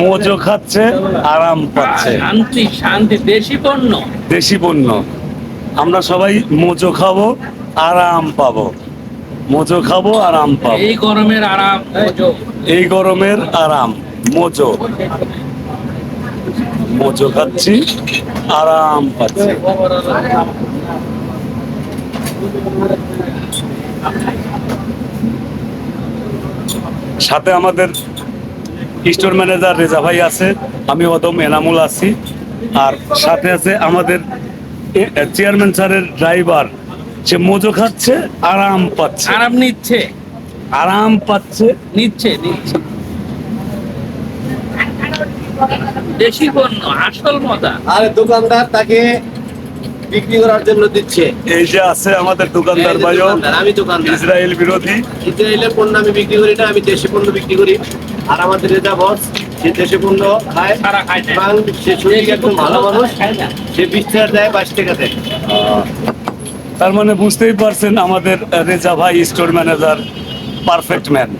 Mojo খাচ্ছে আরাম পাচ্ছে। শান্তি শান্তি দেশি পণ্য। দেশি পণ্য। আমরা সবাই মোজো খাব আরাম পাবো। মোজো খাব আরাম পাবো। এই গরমের আরাম মজো। এই গরমের আরাম মোজো। মোজো খাচ্ছি আরাম পাচ্ছি। সাথে আমাদের স্টোর ম্যানেজার রেজা ভাই আছে আমি অদম এনামুল আছি। আর সাথে আছে আমাদের চেয়ারম্যান স্যারের ড্রাইভার সে মোজো খাচ্ছে আরাম পাচ্ছে। আরাম নিচ্ছে। আরাম পাচ্ছে। নিচ্ছে নিচ্ছে। দেশি পণ্য আসল মজা। আরে দোকানদার তাকে বিক্রি করার জন্য দিচ্ছে। এই যে আছে আমাদের দোকানদার ভাইও দোকানদার, আমি দোকানদার। ইসরায়েল বিরোধী। ইসরায়েলের পণ্য আমি বিক্রি করি না আমি দেশি পণ্য বিক্রি করি। আর আমাদের রেজা বস সে দেশি পণ্য খায়। তারা খায় এবং সে শরীর একদম ভালো মানুষ সে বিশ টাকা দেয় বাইশ টাকা দেয়। তার মানে বুঝতেই পারছেন আমাদের রেজা ভাই স্টোর ম্যানেজার পারফেক্ট ম্যান